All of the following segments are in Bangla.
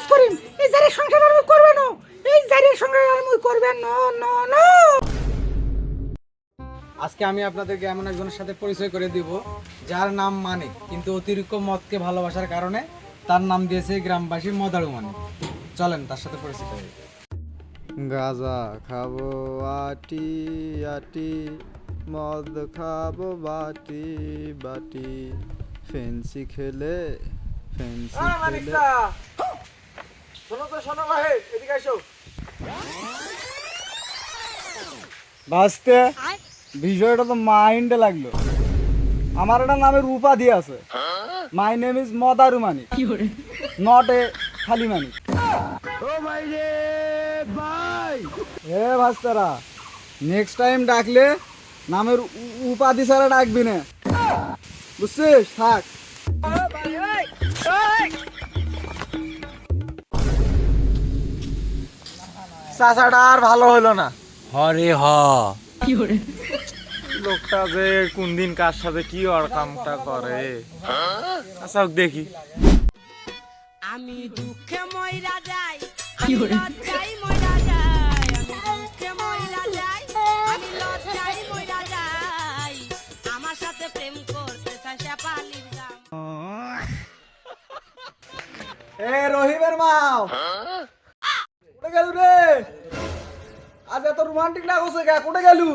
কাজ করিম এই জারের সংসার আর মুই করবে না। এই জারের সংসার আর মুই করবে না না না আজকে আমি আপনাদেরকে এমন একজনের সাথে পরিচয় করে দিব যার নাম মানে কিন্তু অতিরিক্ত মদকে ভালোবাসার কারণে তার নাম দিয়েছে গ্রামবাসী মদারু মানে। চলেন তার সাথে পরিচিত হই গাজা খাব আটি আটি মদ খাব বাটি বাটি। ফেন্সি খেলে ফেন্সি খেলে। শোনো তো শোনো ভাই এদিকে এসো। বাঁচতে বিষয়টা তো মাইন্ডে লাগল। আমার একটা নামের উপাধি আছে। মাই নেম ইজ মদারু মানিক নট এ খালি মানিক ও ভাই রে ভাই। এ ভাস্তারা নেক্সট টাইম ডাকলে নামের উপাধি ছাড়া ডাকবি না। বুঝছিস? থাক। চাচাটা আর ভালো হলো না। হরে হ। লোকটা যে কোন দিন কার সাথে কি আর কামটা করে। আচ্ছা দেখি। আমি দুঃখে ময়রা যাই আমি লজ্জাই ময়রা যাই আমি দুঃখে ময়রা যাই আমি লজ্জাই ময়রা যাই। আমার সাথে প্রেম করতে চাই পালির গাম এ রহিমের মাও। রোমান্টিক না হচ্ছে গা? কোটে গেলু?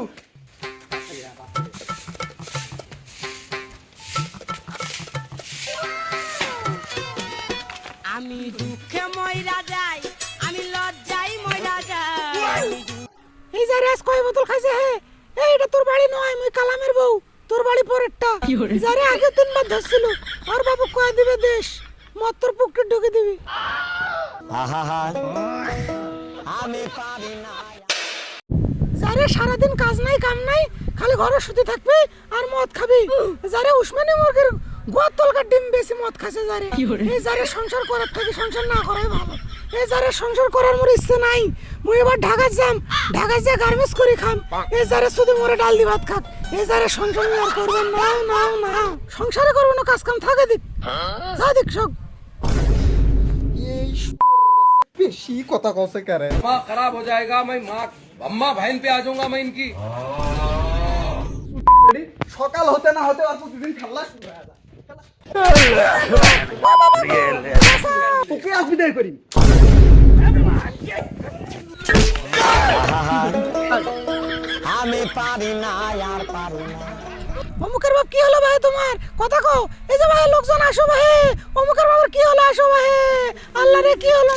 আমি দুঃখে ময়রা যাই আমি লজ্জাই ময়রা যাই। এই জারে আজ কয় বোতল খাইছে হে? এই এটা তোর বাড়ি নয় মুই কালামের বউ। তোর বাড়ি পরেরটা। জারে আগে তিনবার ধরছিল। আর বাবু কয় দিবে দেশ। মত তোর পুকুরে ঢুকে দিবি। যারে সারাদিন কাজ নাই কাম নাই খালি ঘরে শুতে থাকবি আর মদ খাবি। যারে উসমানি মুরগির গোয়ার তলকার ডিম বেশি মদ খাচ্ছে যারে এই যারে সংসার করার থাকি সংসার না করাই ভালো। এই যারে সংসার করার মোর ইচ্ছে নাই মুই এবার ঢাকা যাম ঢাকা যা গার্মেন্টস করে খাম এই যারে শুধু মোরে ডাল দি ভাত খাক এই যারে সংসার আর করবেন না না না। সংসারে করব না কাজ কাম থাকে দিক। যা দিক সব। বেশি কথা কসে খারাপ হয়ে যায়গা মাই বাম্মা ভাইন পে আজঙ্গা মাইন কি সকাল হতে না হতে আর প্রতিদিন খাল্লাস তোকে আসবি দেয় করি। অমুকের বাপ কি হলো ভাই তোমার? কথা কো এই যে ভাই লোকজন আসো ভাই। অমুকের বাবার কি হলো? আসো ভাই। আল্লাহ রে কি হলো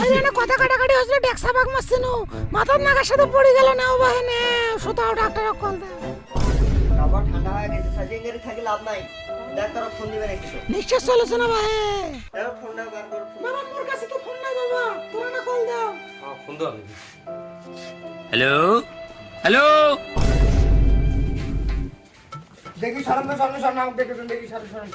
আরে না কথা কাটাকাটি হয়েছিল ডেক্সা বাগ মারছিল। মাথার নাগার সাথে পড়ে গেল না ও ভাই নে। সুতাও ডাক্তার কল দে। বাবা ঠান্ডা হয়ে গেছে সাজিয়ে থাকি লাভ নাই। ডাক্তার ফোন দিবেন একটু নিশ্চয় সলিউশন ভাই। ফোন বার কর বাবা মোর কাছে তো ফোন নাই বাবা। না কল দাও। হ্যাঁ ফোন দাও। হ্যালো? হ্যালো? দেখি সামনে সামনে সামনে আমাকে দেখে দেখি সামনে সামনে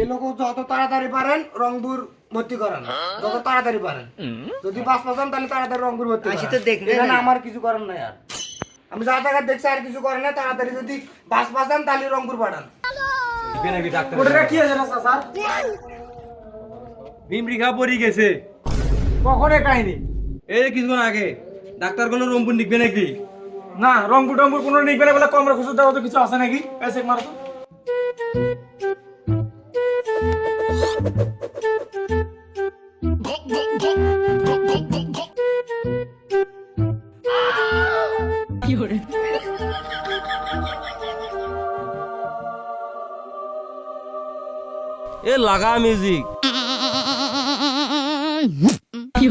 এই লোক যত তাড়াতাড়ি পারেন রংপুর ভর্তি করান। যত তাড়াতাড়ি পারেন। যদি বাস পাচান তাহলে তাড়াতাড়ি রংপুর ভর্তি আসি তো দেখবে না। আমার কিছু করার নাই আর। আমি যা টাকা দেখছি আর কিছু করেন না তাড়াতাড়ি যদি বাস পাচান তাহলে রংপুর পাঠান। ওটা কি আছে না স্যার? ভীমরিখা পরি গেছে। কখন এ কাহিনী এই কিছুক্ষণ আগে ডাক্তারগুলো রংপুর নিকবে নাকি? না রংপুর টংপুর কোনো নিকবে না বলে কমরা খুশি দেওয়া তো কিছু আছে নাকি? এসে মারো তো। এ লাগা মিউজিক কি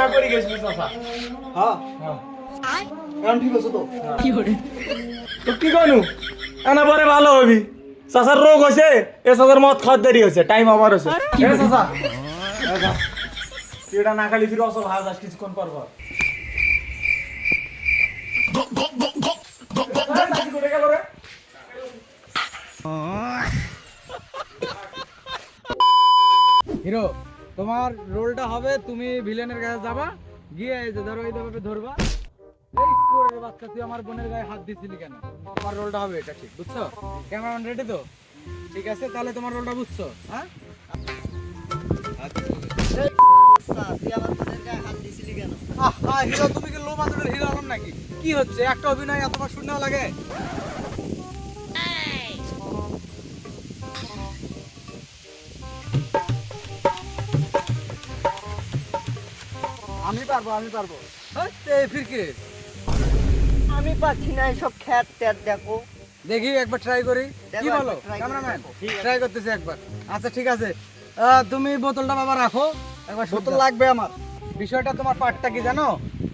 হয় করে গেছিস চাচা। হ্যাঁ। এখন ঠিক আছে তো। তো কি কইনু? এনা পরে ভালো হবি। চাচার রোগ হয়েছে এ চাচার মদ খাওয়ার দেরি হয়েছে টাইম আবার হয়েছে এ চাচা। এটা না খালি ফিরে অসল হাজ কিছুক্ষণ পর পর। হিরো তোমার রোলটা হবে তুমি ভিলেনের কাছে যাবা গিয়ে এই যে ধরো এইভাবে ধরবা। এই কুকুরের বাচ্চা তুই আমার বোনের গায়ে হাত দিছিলি কেন? তোমার রোলটা হবে এটা ঠিক বুঝছ? ক্যামেরাম্যান রেডি তো? ঠিক আছে তাহলে তোমার রোলটা বুঝছ হ্যাঁ? হিরো তুমি কি লো বাজেটের হিরো আলম নাকি? কি হচ্ছে? একটা অভিনয় এতবার শূন্য লাগে? আমি পারব আমি পারব। ফিরকে আমি পাচ্ছি না এসব খ্যাত ট্যাত দেখো। দেখি একবার ট্রাই করি। কি বলো ক্যামেরাম্যান? ট্রাই করতেছি একবার। আচ্ছা ঠিক আছে। তুমি বোতলটা বাবা রাখো। একবার বোতল লাগবে আমার। বিষয়টা তোমার পার্টটা কি জানো?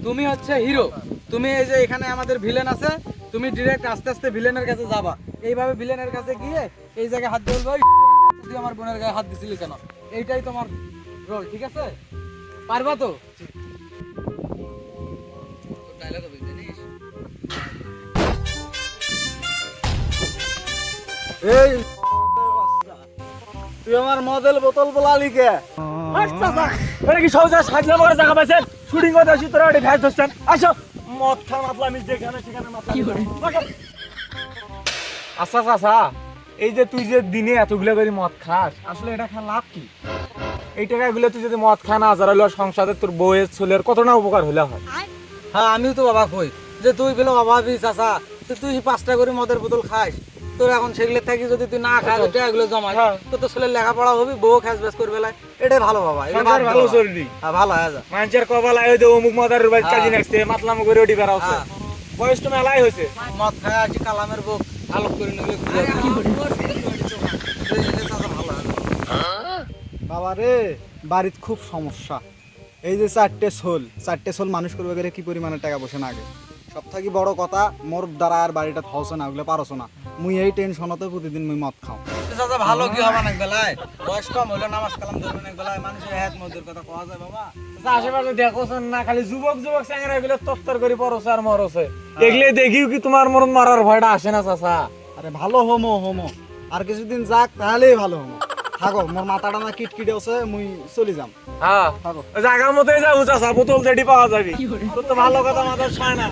তুমি হচ্ছে হিরো তুমি এই যে এখানে আমাদের ভিলেন আছে তুমি ডিরেক্ট আস্তে আস্তে ভিলেনের কাছে যাবা। এইভাবে ভিলেনের কাছে গিয়ে এই জায়গায় হাত "ওই তুই আমার বোনের গায়ে হাত দিছিলি কেন? এইটাই তোমার রোল ঠিক আছে? পারবা তো? এই তুই আমার মডেল বোতল বলালি কে? আচ্ছা এটা কি সহজে সাজলে মরে জায়গা পাইছেন? শুটিং করতে আসি তোরা ওটা ভ্যাস ধরছেন। আসো। মদ খা মাতলা আমি যেখানে সেখানে মাতলা আচ্ছা চাচা এই যে তুই যে দিনে এতগুলো করে মদ খাস আসলে এটা খা লাভ কি? এই টাকাগুলো তুই যদি মদ খা না যারা হলো সংসারে তোর বউয়ের ছেলের কত না উপকার হলে হয়? হ্যাঁ আমিও তো বাবা কই যে তুই পেল অভাবী চাচা তো তুই পাঁচটা করে মদের বোতল খাস। তোর এখন সেগুলো থাকি যদি তুই না খাস ওটা এগুলো জমা হ্যাঁ। তো তোর ছেলে লেখাপড়া হবি বউ খাস করবে লাই। এটাই ভালো বাবা সংসার ভালো চলবি। হ্যাঁ ভালো হ্যাঁ যা। মানুষের কপাল আয় দে অমুক মদারের বাড়ি কাজী নেক্সটে মাতলাম করে ওটি বেড়াচ্ছে হ্যাঁ। বয়স তো মেলাই হয়েছে। মদ খায় আছি কালামের বুক আলোক করে হ্যাঁ। বাবা রে বাড়িতে খুব সমস্যা। এই যে চারটে সোল চারটে সোল মানুষ করবে গেলে কি পরিমাণে টাকা বসে না আগে সব থেকে বড় কথা মোর দ্বারা আর বাড়িটা হচ্ছে না ওগুলো পারছ না। মুই এই টেনশনতে প্রতিদিন মুই মদ খাও। চাচা ভালো কি হবে না বেলায়? বয়স কম হলে নামাজ কালাম ধরবে না বেলায়। মানুষের হাত মদের কথা কোয়া যায় বাবা। আশেপাশে দেখো না খালি যুবক যুবক চ্যাংরা গুলো তত্তর করে পরছে আর মরছে এগুলো দেখিও কি তোমার মরণ মারার ভয়টা আসে না চাচা? আরে ভালো হোমো হোমো। আর কিছুদিন যাক তাহলেই ভালো হোমো। থাকো মোর মাথাটা না কিটকিটে আছে মুই চলে যাম। হ্যাঁ। থাকো। জায়গার মতোই যাব চাচা বোতল যেটি পাওয়া যাবে। তোর তো ভালো কথা মাথার ছায় না।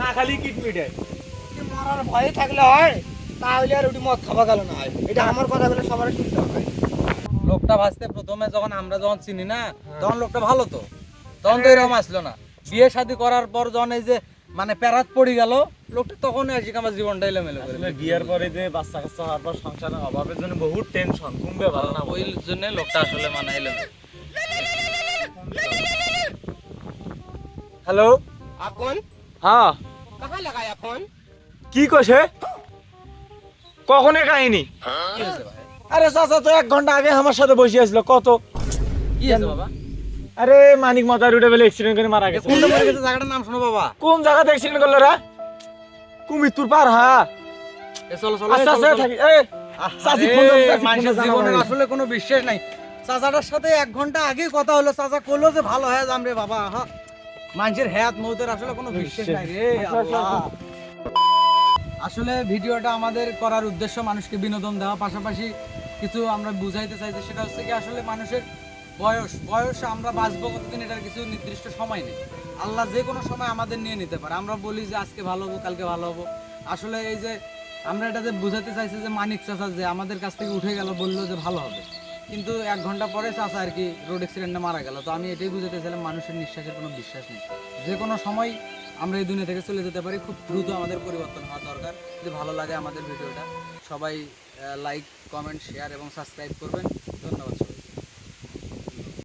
না খালি কিটমিটে মরার ভয়ে থাকলে হয় তাহলে আর ওটি মদ খাওয়া গেল না এটা আমার কথা সবার শুনতে হবে লোকটা ভাসতে প্রথমে যখন আমরা যখন চিনি না তখন লোকটা ভালো তো তখন তো এরকম আসলো না বিয়ে শাদি করার পর যখন এই যে মানে প্যারাত পড়ি গেল লোকটা তখন আসি আমার জীবনটা এলোমেলো করে বিয়ের পরে যে বাচ্চা কাচ্চা হওয়ার পর সংসারের অভাবের জন্য বহুত টেনশন কমবে ভালো না ওই জন্য লোকটা আসলে মানে এলোমেলো হ্যালো আপন হ্যাঁ कहाँ लगाया फोन কি কছে কখনো কাহিনী কি হয়েছে ভাই আরে চাচা তো এক ঘন্টা আগে আমার সাথে বসে আসলো কত কি হয়েছে বাবা আরে মানিক মাতার উঠে বেলে অ্যাক্সিডেন্ট করে মারা গেছে কোনটা মরে গেছে জায়গাটার নাম শোনো বাবা কোন জায়গাতে অ্যাক্সিডেন্ট করলো রে কুমিরতুর পার হ্যাঁ এ চলো চলো আস্তে এ চলো, আস্তে চলো। থাকি এ চাচি ফোন দাও, চাচি ফোন মানুষের দাও, জীবনের জানাবো। আসলে কোনো বিশ্বাস নাই চাচাটার সাথে এক ঘন্টা আগে কথা হলো চাচা কইলো যে ভালো হয়ে যাম রে বাবা হা মানুষের হায়াত মৌতের আসলে কোনো বিশ্বাস নাই। রে আল্লাহ। আসলে ভিডিওটা আমাদের করার উদ্দেশ্য মানুষকে বিনোদন দেওয়া। পাশাপাশি কিছু আমরা বুঝাইতে চাইছি সেটা হচ্ছে কি আসলে মানুষের বয়স বয়স আমরা বাঁচবো কতদিন এটার কিছু নির্দিষ্ট সময় নেই। আল্লাহ যে কোনো সময় আমাদের নিয়ে নিতে পারে। আমরা বলি যে আজকে ভালো হব কালকে ভালো হব। আসলে এই যে আমরা এটাতে বুঝাতে চাইছি যে মানিক চাচা যে আমাদের কাছ থেকে উঠে গেল বলল যে ভালো হবে। কিন্তু এক ঘণ্টা পরে চাচা আর কি রোড অ্যাক্সিডেন্টে মারা গেল। তো আমি এটাই বুঝাতে চাইলাম, মানুষের নিঃশ্বাসের কোনো বিশ্বাস নেই। যে কোনো সময় আমরা এই দুনিয়া থেকে চলে যেতে পারি, খুব দ্রুত আমাদের পরিবর্তন হওয়া দরকার। যদি ভালো লাগে আমাদের ভিডিওটা, সবাই লাইক কমেন্ট শেয়ার এবং সাবস্ক্রাইব করবেন।